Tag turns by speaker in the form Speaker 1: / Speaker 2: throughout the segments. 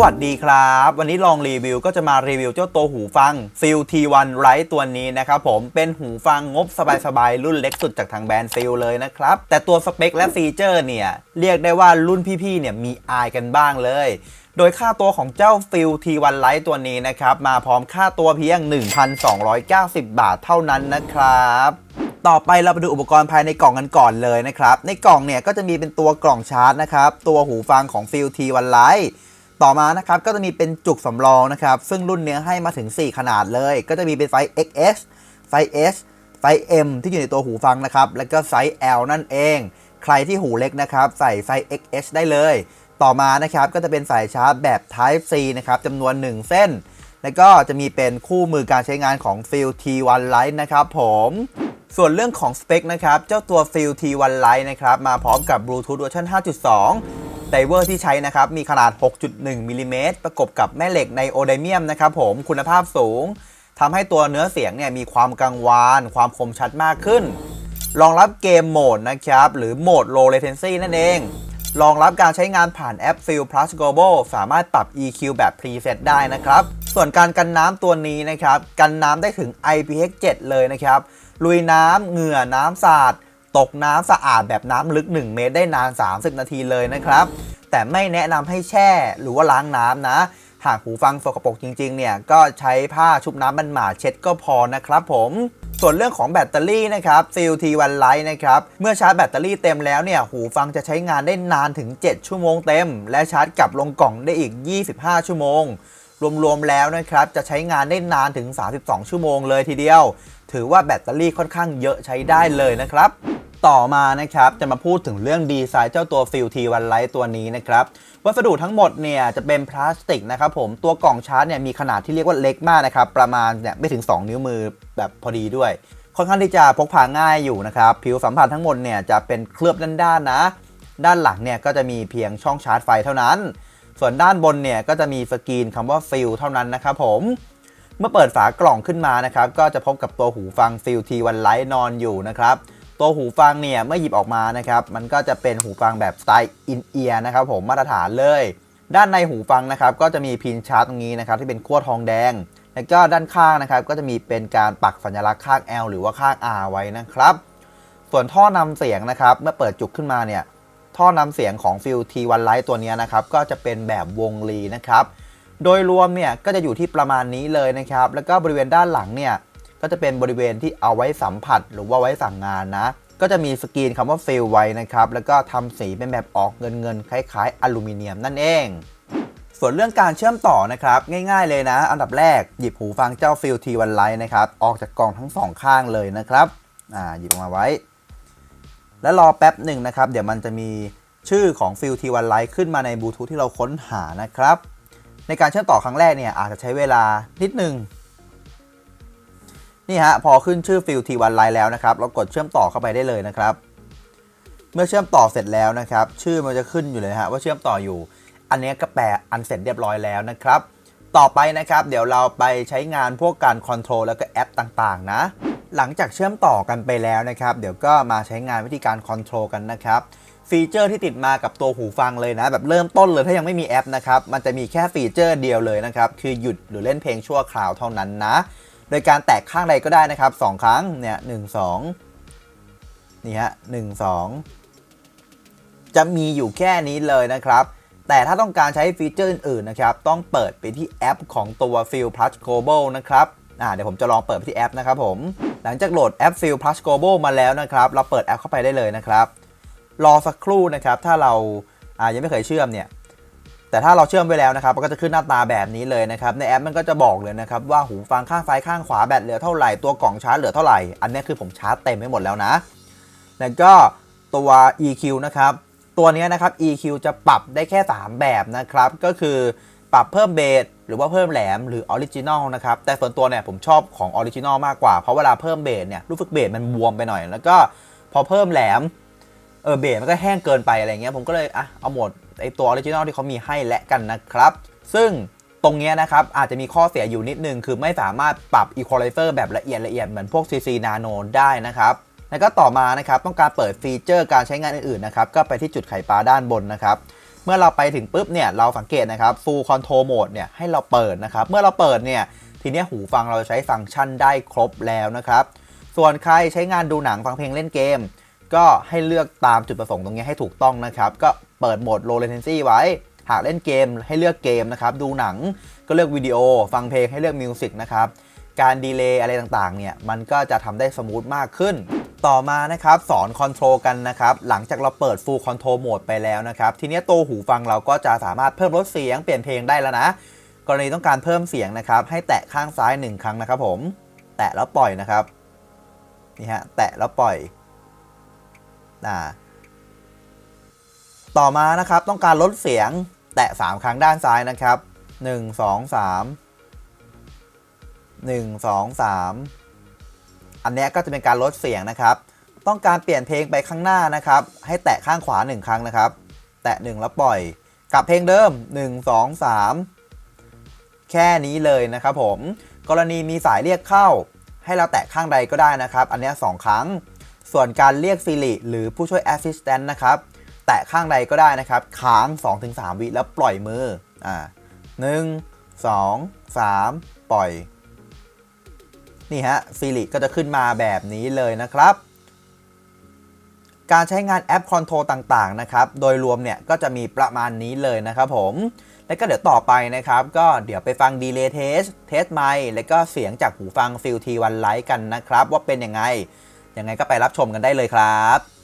Speaker 1: สวัสดีครับ วันนี้ลองรีวิวก็จะมารีวิวเจ้าตัวหูฟัง f i l T1 Lite ตัวนี้นะครับผมเป็นหูฟังงบสบายๆ รุ่นเล็กสุดจากทางแบรนด์ f i l เลยนะครับ แต่ตัวสเปคและฟีเจอร์เนี่ย เรียกได้ว่ารุ่นพี่ๆเนี่ยมีอายกันบ้างเลย โดยค่าตัวของเจ้า f i l T1 Lite ตัวนี้นะครับ มาพร้อมค่าตัวเพียง 1,290 บาทเท่านั้นนะครับต่อไปเราไปดูอุปกรณ์ภายในกล่องกันก่อนเลยนะครับ ในกล่องเนี่ยก็จะมีเป็นตัวกล่องชาร์จนะครับ ตัวหูฟังของ f i l T1 Lite ต่อมานะครับก็จะมีเป็นจุกสำรองนะครับ ซึ่งรุ่นเนี้ยให้มาถึง 4 ขนาดเลย ก็จะมีเป็นไซส์ XS ไซส์ S ไซส์ M ที่อยู่ในตัวหูฟังนะครับ แล้วก็ไซส์ L นั่นเอง ใครที่หูเล็กนะครับ ใส่ไซส์ XS ได้เลย ต่อมานะครับก็จะเป็นสายชาร์จแบบ Type C นะครับจำนวน 1 เส้น แล้วก็จะมีเป็นคู่มือการใช้งานของ f i l T1 Lite นะครับผมส่วนเรื่องของสเปคนะครับ เจ้าตัว f i l T1 Lite นะครับ มาพร้อมกับ Bluetooth เวอร์ชัน5.2 ไดเวอร์ที่ใช้นะครับ มีขนาด 6.1มิลลิเมตรประกบกับแม่เหล็กในโอไดเมียมนะครับผมคุณภาพสูงทำให้ตัวเนื้อเสียงเนี่ยมีความกังวาน ความคมชัดมากขึ้น รองรับเกมโหมดนะครับ หรือโหมด low latency นั่นเอง รองรับการใช้งานผ่านแอป Feel Plus Global สามารถปรับ EQ แบบ preset ได้นะครับ ส่วนการกันน้ำตัวนี้นะครับ กันน้ำได้ถึง IPX7 เลยนะครับ ลุยน้ำเหงื่อน้ำสาด ตกน้ำสะอาดแบบน้ำลึก 1 เมตรได้นาน 30 นาทีเลยนะครับ แต่ไม่แนะนำให้แช่หรือว่าล้างน้ำนะ หากหูฟังสกปรกจริงๆ เนี่ย ก็ใช้ผ้าชุบน้ำมันหมาเช็ดก็พอนะครับผมส่วนเรื่องของแบตเตอรี่นะครับ f i l T1 Lite นะครับ เมื่อชาร์จแบตเตอรี่เต็มแล้วเนี่ย หูฟังจะใช้งานได้นานถึง 7 ชั่วโมงเต็ม และชาร์จกลับลงกล่องได้อีก 25 ชั่วโมง รวมๆแล้วนะครับ จะใช้งานได้นานถึง 32 ชั่วโมงเลยทีเดียว ถือว่าแบตเตอรี่ค่อนข้างเยอะใช้ได้เลยนะครับ ต่อมานะครับจะมาพูดถึงเรื่องดีไซน์เจ้าตัว f i l T1 Lite ตัวนี้นะครับวัสดุทั้งหมดเนี่ยจะเป็นพลาสติกนะครับผมตัวกล่องชาร์จเนี่ยมีขนาดที่เรียกว่าเล็กมากนะครับประมาณเนี่ยไม่ถึง 2 นิ้วมือแบบพอดีด้วย ค่อนข้างที่จะพกพาง่ายอยู่นะครับผิวสัมผัสทั้งหมดเนี่ยจะเป็นเคลือบด้านๆนะ ด้านหลังเนี่ยก็จะมีเพียงช่องชาร์จไฟเท่านั้น ส่วนด้านบนเนี่ยก็จะมีสกรีนคำว่า f i l เท่านั้นนะครับผม เมื่อเปิดฝากล่องขึ้นมานะครับก็จะพบกับตัวหูฟัง f i l T1 Lite นอนอยู่นะครับตัวหูฟังเนี่ยเมื่อหยิบออกมานะครับมันก็จะเป็นหูฟังแบบสไตล์อินเอียร์นะครับผมมาตรฐานเลย ด้านในหูฟังนะครับก็จะมีพินชาร์จตรงนี้นะครับที่เป็นขั้วทองแดง แล้วก็ด้านข้างนะครับก็จะมีเป็นการปักสัญลักษณ์ข้าง L หรือว่าข้าง R ไว้นะครับ ส่วนท่อนำเสียงนะครับเมื่อเปิดจุกขึ้นมาเนี่ยท่อนำเสียงของ f i l T1 Lite ตัวนี้นะครับก็จะเป็นแบบวงลีนะครับ โดยรวมเนี่ยก็จะอยู่ที่ประมาณนี้เลยนะครับ แล้วก็บริเวณด้านหลังเนี่ยก็จะเป็นบริเวณที่เอาไว้สัมผัส หรือว่าไว้สั่งงานนะ ก็จะมีสกรีนคำว่า f i l ไว้นะครับ แล้วก็ทำสีเป็นแบบออกเงินเงินคล้ายๆ อลูมิเนียมนั่นเอง ส่วนเรื่องการเชื่อมต่อนะครับง่ายๆเลยนะ อันดับแรกหยิบหูฟังเจ้า f i l T1 Lite นะครับออกจากกล่องทั้งสองข้างเลยนะครับอ่าหยิบออกมาไว้ แล้วรอแป๊บหนึ่งนะครับ เดี๋ยวมันจะมีชื่อของ f i l T1 Lite ขึ้นมาในบลูทูธที่เราค้นหานะครับ ในการเชื่อมต่อครั้งแรกเนี่ยอาจจะใช้เวลานิดนึงนี่ฮะพอขึ้นชื่อ f i l T1 Lite แล้วนะครับ เรากดเชื่อมต่อเข้าไปได้เลยนะครับ เมื่อเชื่อมต่อเสร็จแล้วนะครับ ชื่อมันจะขึ้นอยู่เลยฮะว่าเชื่อมต่ออยู่ อันนี้ก็แปลอันเสร็จเรียบร้อยแล้วนะครับ ต่อไปนะครับ เดี๋ยวเราไปใช้งานพวกการคอนโทรลแล้วก็แอปต่างๆ นะ หลังจากเชื่อมต่อกันไปแล้วนะครับ เดี๋ยวก็มาใช้งานวิธีการคอนโทรลกันนะครับ ฟีเจอร์ที่ติดมากับตัวหูฟังเลยนะ แบบเริ่มต้นเลยถ้ายังไม่มีแอปนะครับ มันจะมีแค่ฟีเจอร์เดียวเลยนะครับ คือหยุดหรือเล่นเพลงชั่วคราวเท่านั้นนะ โดยการแตะข้างใดก็ได้นะครับ 2 ครั้งเนี่ยหนึ่งสองนี่ฮะหนึ่งสองจะมีอยู่แค่นี้เลยนะครับ แต่ถ้าต้องการใช้ฟีเจอร์อื่นๆนะครับ ต้องเปิดไปที่แอปของตัว Feel Plus Global นะครับอ่าเดี๋ยวผมจะลองเปิดไปที่แอปนะครับผม หลังจากโหลดแอป Feel Plus Global มาแล้วนะครับ เราเปิดแอปเข้าไปได้เลยนะครับ รอสักครู่นะครับ ถ้าเราอ่ายังไม่เคยเชื่อมเนี่ย แต่ถ้าเราเชื่อมไปแล้วนะครับ มันก็จะขึ้นหน้าตาแบบนี้เลยนะครับ ในแอปมันก็จะบอกเลยนะครับว่าหูฟังข้างซ้ายข้างขวาแบตเหลือเท่าไหร่ ตัวกล่องชาร์จเหลือเท่าไหร่ อันนี้คือผมชาร์จเต็มไปหมดแล้วนะ แล้วก็ตัว EQ นะครับ ตัวนี้นะครับ EQ จะปรับได้แค่ 3 แบบนะครับ ก็คือปรับเพิ่มเบสหรือว่าเพิ่มแหลมหรือออริจินอลนะครับ แต่ส่วนตัวเนี่ยผมชอบของออริจินอลมากกว่า เพราะเวลาเพิ่มเบสเนี่ยรู้สึกเบสมันบวมไปหน่อย แล้วก็พอเพิ่มแหลม เออเบสมันก็แห้งเกินไปอะไรเงี้ยผมก็เลยอะเอาโหมดไอตัวออริจินอลที่เขามีให้และกันนะครับ ซึ่งตรงเนี้ยนะครับ อาจจะมีข้อเสียอยู่นิดนึง คือไม่สามารถปรับ Equalizer แบบละเอียดละเอียดเหมือนพวก CC Nano ได้นะครับ แล้วก็ต่อมานะครับต้องการเปิดฟีเจอร์การใช้งานอื่นๆนะครับก็ไปที่จุดไขปลาด้านบนนะครับเมื่อเราไปถึงปุ๊บเนี่ยเราสังเกตนะครับ full control mode เนี่ยให้เราเปิดนะครับ เมื่อเราเปิดเนี่ยทีนี้หูฟังเราใช้ฟังก์ชันได้ครบแล้วนะครับ ส่วนใครใช้งานดูหนังฟังเพลงเล่นเกม ก็ให้เลือกตามจุดประสงค์ตรงนี้ให้ถูกต้องนะครับ ก็เปิดโหมด low latency ไว้ หากเล่นเกมให้เลือกเกมนะครับ ดูหนังก็เลือกวิดีโอ ฟังเพลงให้เลือกมิวสิกนะครับ การดีเลย์อะไรต่างๆ เนี่ย มันก็จะทำได้สมูทมากขึ้น ต่อมานะครับ สอนคอนโทรลกันนะครับ หลังจากเราเปิด Full Control Mode ไปแล้วนะครับ ทีนี้ตัวหูฟังเราก็จะสามารถเพิ่มลดเสียงเปลี่ยนเพลงได้แล้วนะ กรณีต้องการเพิ่มเสียงนะครับ ให้แตะข้างซ้าย 1 ครั้งนะครับผม แตะแล้วปล่อยนะครับ นี่ฮะ แตะแล้วปล่อย ต่อมานะครับต้องการลดเสียงแตะ 3 ครั้งด้านซ้ายนะครับ 1 2 3 1 2 3 อันนี้ก็จะเป็นการลดเสียงนะครับ ต้องการเปลี่ยนเพลงไปข้างหน้านะครับ ให้แตะข้างขวา 1 ครั้งนะครับ แตะ 1 แล้วปล่อยกลับเพลงเดิม 1 2 3 แค่นี้เลยนะครับผม กรณีมีสายเรียกเข้า ให้เราแตะข้างใดก็ได้นะครับ อันนี้ 2 ครั้ง ส่วนการเรียก Siri หรือผู้ช่วย Assistant นะครับ แตะข้างใดก็ได้นะครับ ค้าง 2-3 วิแล้วปล่อยมืออ่าหนึ่งสองสามปล่อย นี่ฮะซีริก็จะขึ้นมาแบบนี้เลยนะครับ การใช้งานแอปคอนโทรลต่างๆนะครับ โดยรวมเนี่ยก็จะมีประมาณนี้เลยนะครับผมแล้วก็เดี๋ยวต่อไปนะครับ ก็เดี๋ยวไปฟังดีเลย์เทสเทสไมค์แล้วก็เสียงจากหูฟังฟิลทีวันไลท์กันนะครับ ว่าเป็นยังไง ยังไงก็ไปรับชมกันได้เลยครับ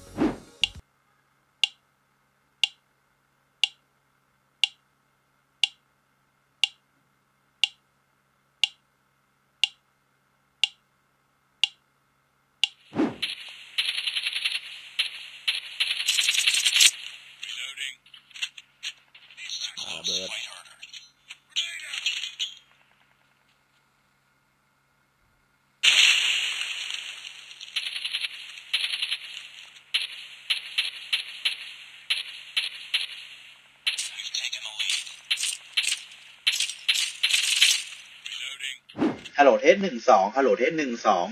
Speaker 1: ฮัลโหลเทสหนึ่งสองฮัลโหลเทสหนึ่งสอง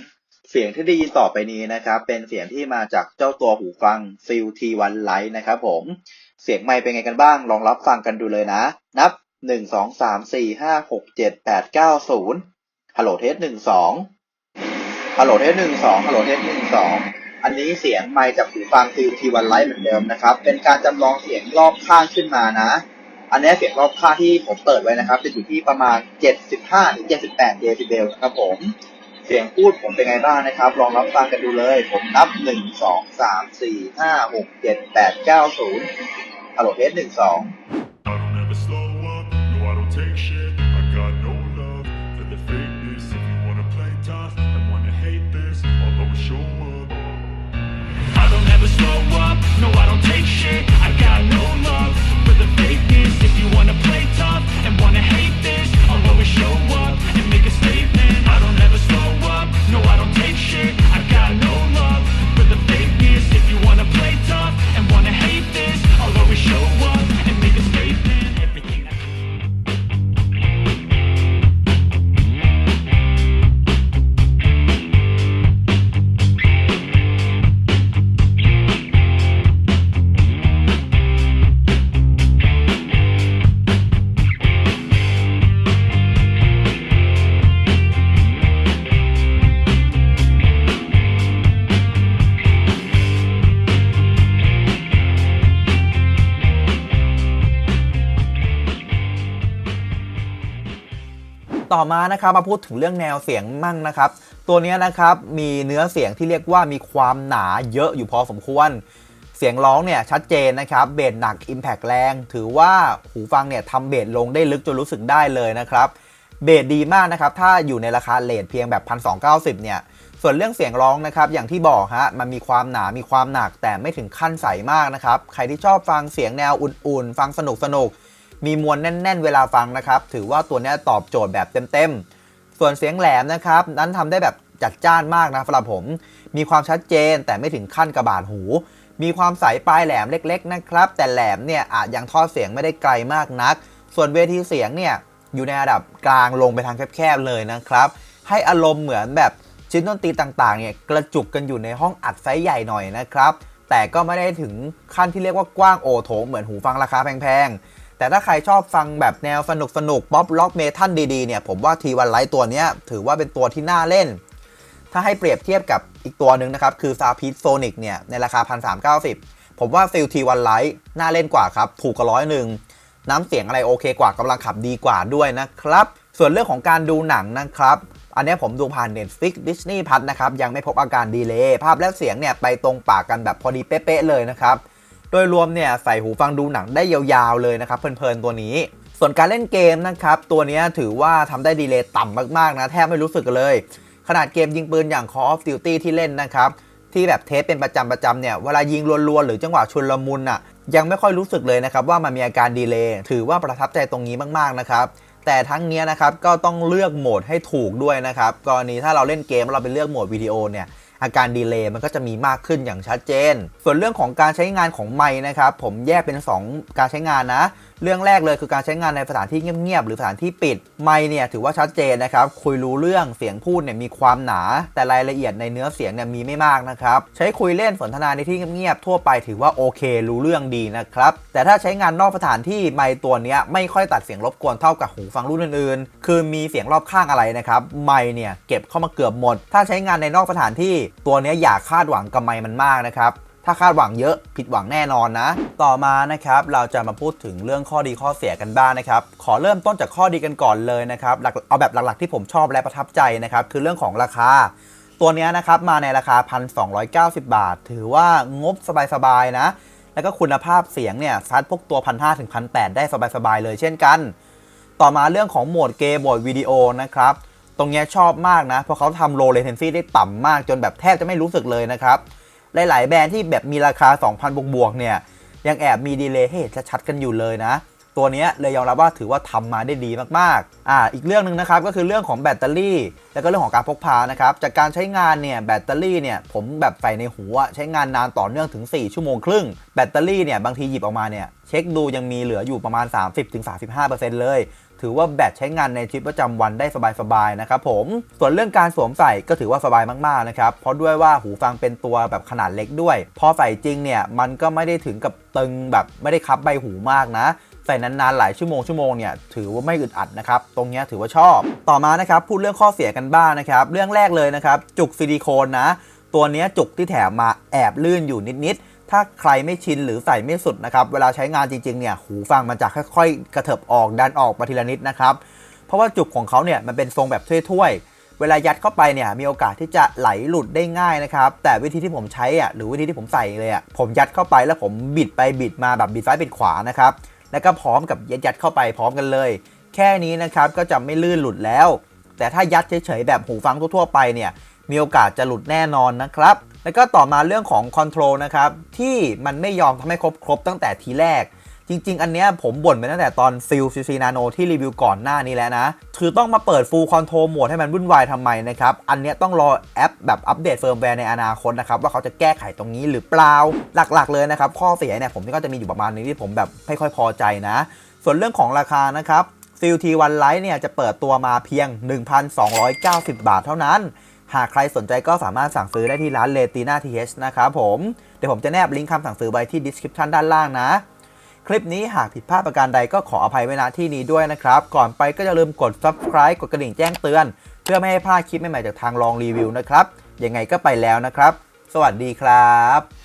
Speaker 1: เสียงที่ได้ยินต่อไปนี้นะครับ เป็นเสียงที่มาจากเจ้าตัวหูฟัง f i l T1 Lite นะครับผม เสียงไมค์เป็นไงกันบ้าง ลองรับฟังกันดูเลยนะ นับหนึ่งสองสามสี่ห้าหกเจ็ดแปดเก้าศูนย์ฮัลโหลเทสหนึ่งสองฮัลโหลเทสหนึ่งสองฮัลโหลเทสหนึ่งสองอันนี้เสียงไมค์จากหูฟัง f i l T1 Lite เหมือนเดิมนะครับ เป็นการจำลองเสียงรอบข้างขึ้นมานะ อันนี้เสียงรอบข้างที่ผมเปิดไว้นะครับ จะอยู่ที่ประมาณ 75ถึง78เดซิเบลนะครับผม เสียงพูดผมเป็นไงบ้างนะครับ ลองรับฟังกันดูเลย ผมนับ 1 2 3 4 5 6 7 8 9 0ฮัลโหลเทส1 2
Speaker 2: I don't ever slow up, no I don't take shit I got no love for the fakeness If you wanna play tough and wanna hate this I'll always show up
Speaker 3: I don't ever slow up, no I don't take shit
Speaker 1: อมานะครับมาพูดถึงเรื่องแนวเสียงมั่งนะครับ ตัวนี้นะครับมีเนื้อเสียงที่เรียกว่ามีความหนาเยอะอยู่พอสมควร เสียงร้องเนี่ยชัดเจนนะครับเบสหนัก Impact แรง ถือว่าหูฟังเนี่ยทำเบสลงได้ลึกจนรู้สึกได้เลยนะครับเบสดีมากนะครับถ้าอยู่ในราคาเลทเพียงแบบ 1,290 เนี่ยส่วนเรื่องเสียงร้องนะครับอย่างที่บอกฮะมันมีความหนา มีความหนักแต่ไม่ถึงขั้นใสมากนะครับ ใครที่ชอบฟังเสียงแนวอุ่นๆ ฟังสนุกสนุก มีมวลแน่น ๆ เวลาฟังนะครับ ถือว่าตัวนี้ตอบโจทย์แบบเต็มๆ ส่วนเสียงแหลมนะครับ นั้นทำได้แบบจัดจ้านมากนะสำหรับผม มีความชัดเจนแต่ไม่ถึงขั้นกระบาดหู มีความใสปลายแหลมเล็ก ๆ นะครับ แต่แหลมเนี่ยอาจยังทอดเสียงไม่ได้ไกลมากนัก ส่วนเวทีเสียงเนี่ยอยู่ในระดับกลางลงไปทางแคบๆเลยนะครับ ให้อารมณ์เหมือนแบบชิ้นดนตรีต่างๆเนี่ยกระจุกกันอยู่ในห้องอัดไซส์ใหญ่หน่อยนะครับ แต่ก็ไม่ได้ถึงขั้นที่เรียกว่ากว้างโอโถงเหมือนหูฟังราคาแพงๆ แต่ถ้าใครชอบฟังแบบแนวสนุกสนุกป๊อปล็อกเมทัลดีๆเนี่ยผมว่าทีวันไลท์ตัวนี้ถือว่าเป็นตัวที่น่าเล่น ถ้าให้เปรียบเทียบกับอีกตัวหนึ่งนะครับคือ s a p i s Sonic เนี่ยในราคา 1,390 ผมว่าฟิลทีวันไลท์น่าเล่นกว่าครับถูกกว่าร้อยหนึ่งน้ำเสียงอะไรโอเคกว่ากำลังขับดีกว่าด้วยนะครับ ส่วนเรื่องของการดูหนังนะครับ อันนี้ผมดูผ่าน Netflix Disney Plus นะครับยังไม่พบอาการดีเลย์ภาพและเสียงเนี่ยไปตรงปากกันแบบพอดีเป๊ะๆเลยนะครับ โดยรวมเนี่ยใส่หูฟังดูหนังได้ยาวๆเลยนะครับเพลินๆตัวนี้ส่วนการเล่นเกมนะครับ ตัวนี้ถือว่าทำได้ดีเลย์ต่ำมากๆนะ แทบไม่รู้สึกเลย ขนาดเกมยิงปืนอย่าง Call of Duty ที่เล่นนะครับ ที่แบบเทสเป็นประจำประจำเนี่ย เวลายิงรัวๆ หรือจังหวะชุนลมุนอะ ยังไม่ค่อยรู้สึกเลยนะครับ ว่ามันมีอาการดีเลย์ถือว่าประทับใจตรงนี้มากๆนะครับ แต่ทั้งนี้นะครับก็ต้องเลือกโหมดให้ถูกด้วยนะครับกรณีถ้าเราเล่นเกมเราไปเลือกโหมดวิดีโอเนี่ย อาการดีเลย์มันก็จะมีมากขึ้นอย่างชัดเจน ส่วนเรื่องของการใช้งานของไม้นะครับผมแยกเป็น 2 การใช้งานนะ เรื่องแรกเลยคือการใช้งานในสถานที่เงียบๆหรือสถานที่ปิดไม้เนี่ยถือว่าชัดเจนนะครับคุยรู้เรื่องเสียงพูดเนี่ยมีความหนา แต่รายละเอียดในเนื้อเสียงเนี่ยมีไม่มากนะครับใช้คุยเล่นสนทนาในที่เงียบๆทั่วไปถือว่าโอเค รู้เรื่องดีนะครับแต่ถ้าใช้งานนอกสถานที่ไมค์ตัวเนี้ยไม่ค่อยตัดเสียงรบกวนเท่ากับหูฟังรุ่นอื่นๆ คือมีเสียงรอบข้างอะไรนะครับไมค์เนี่ยเก็บเข้ามาเกือบหมด ถ้าใช้งานในนอกสถานที่ตัวนี้อย่าคาดหวังกับไมมันมากนะครับถ้าคาดหวังเยอะผิดหวังแน่นอนนะ ต่อมานะครับเราจะมาพูดถึงเรื่องข้อดีข้อเสียกันบ้างนะครับ ขอเริ่มต้นจากข้อดีกันก่อนเลยนะครับหลักเอาแบบหลักๆที่ผมชอบและประทับใจนะครับคือเรื่องของราคา ตัวนี้นะครับมาในราคา 1,290 บาท ถือว่างบสบายๆนะ แล้วก็คุณภาพเสียงเนี่ยซัดพวกตัว 1,500ถึง1,800 ได้สบายๆเลยเช่นกัน ต่อมาเรื่องของโหมดเกมโหมดวิดีโอนะครับ ตรงเนี้ยชอบมากนะ เพราะเขาทำ low latency ได้ต่ำมากจนแบบแทบจะไม่รู้สึกเลยนะครับ หลาย ๆ แบรนด์ที่แบบมีราคา 2,000 บวกๆเนี่ย ยังแอบมีดีเลย์ให้เห็นชัดๆกันอยู่เลยนะ ตัวนี้เลยยอมรับว่าถือว่าทำมาได้ดีมากๆ อ่า อีกเรื่องหนึ่งนะครับก็คือเรื่องของแบตเตอรี่ แล้วก็เรื่องของการพกพานะครับ จากการใช้งานเนี่ยแบตเตอรี่เนี่ยผมแบบใส่ในหูใช้งานนานต่อเนื่องถึง 4 ชั่วโมงครึ่ง แบตเตอรี่เนี่ยบางทีหยิบออกมาเนี่ยเช็คดูยังมีเหลืออยู่ประมาณ 30-35%เลยถือว่าแบตใช้งานในชีวิตประจำวันได้สบายๆนะครับผม ส่วนเรื่องการสวมใส่ก็ถือว่าสบายมากๆนะครับ เพราะด้วยว่าหูฟังเป็นตัวแบบขนาดเล็กด้วย พอใส่จริงเนี่ยมันก็ไม่ได้ถึงกับตึงแบบไม่ได้คับใบหูมากนะ ใส่นานๆหลายชั่วโมงชั่วโมงเนี่ยถือว่าไม่อึดอัดนะครับ ตรงนี้ถือว่าชอบ ต่อมานะครับพูดเรื่องข้อเสียกันบ้างนะครับ เรื่องแรกเลยนะครับ จุกซิลิโคนนะ ตัวนี้จุกที่แถมมาแอบลื่นอยู่นิดๆถ้าใครไม่ชินหรือใส่ไม่สุดนะครับ เวลาใช้งานจริงๆเนี่ยหูฟังมันจะค่อยๆ กระเถิบออกดันออกมาทีละนิดนะครับ เพราะว่าจุกของเขาเนี่ยมันเป็นทรงแบบถ้วยๆ เวลายัดเข้าไปเนี่ยมีโอกาสที่จะไหลหลุดได้ง่ายนะครับ แต่วิธีที่ผมใช้อะหรือวิธีที่ผมใส่เลยอะผมยัดเข้าไปแล้วผมบิดไปบิดมาแบบบิดซ้ายบิดขวานะครับ แล้วก็พร้อมกับยัดยัดเข้าไปพร้อมกันเลย แค่นี้นะครับก็จะไม่ลื่นหลุดแล้ว แต่ถ้ายัดเฉยๆแบบหูฟังทั่วๆไปเนี่ยมีโอกาสจะหลุดแน่นอนนะครับแล้วก็ต่อมาเรื่องของคอนโทรลนะครับที่มันไม่ยอมทำให้ครบครบตั้งแต่ทีแรก จริง ๆ อันเนี้ยผมบ่นไปตั้งแต่ตอนฟิลซีซีนาโนที่รีวิวก่อนหน้านี้แล้วนะ คือต้องมาเปิดฟูลคอนโทรลโหมดให้มันวุ่นวายทำไมนะครับ อันเนี้ยต้องรอแอปแบบอัปเดตเฟิร์มแวร์ในอนาคตนะครับ ว่าเขาจะแก้ไขตรงนี้หรือเปล่าหลักๆ เลยนะครับ ข้อเสียเนี่ยผมก็จะมีอยู่ประมาณนี้ที่ผมแบบไม่ค่อยพอใจนะ ส่วนเรื่องของราคานะครับฟิลทีวันไลท์เนี่ยจะเปิดตัวมาเพียง 1,290 บาทเท่านั้นหากใครสนใจก็สามารถสั่งซื้อได้ที่ร้านเลติน่าทีเนะครับผม เดี๋ยวผมจะแนบลิงก์คำสั่งซื้อไว้ที่ description ด้านล่างนะ คลิปนี้หากผิดพลาดประการใดก็ขออภัยไว้ณที่นี้ด้วยนะครับ ก่อนไปก็อย่าลืมกด subscribe กดกระดิ่งแจ้งเตือน เพื่อไม่ให้พลาดคลิปใหม่ๆจากทางลองรีวิวนะครับยังไงก็ไปแล้วนะครับ สวัสดีครับ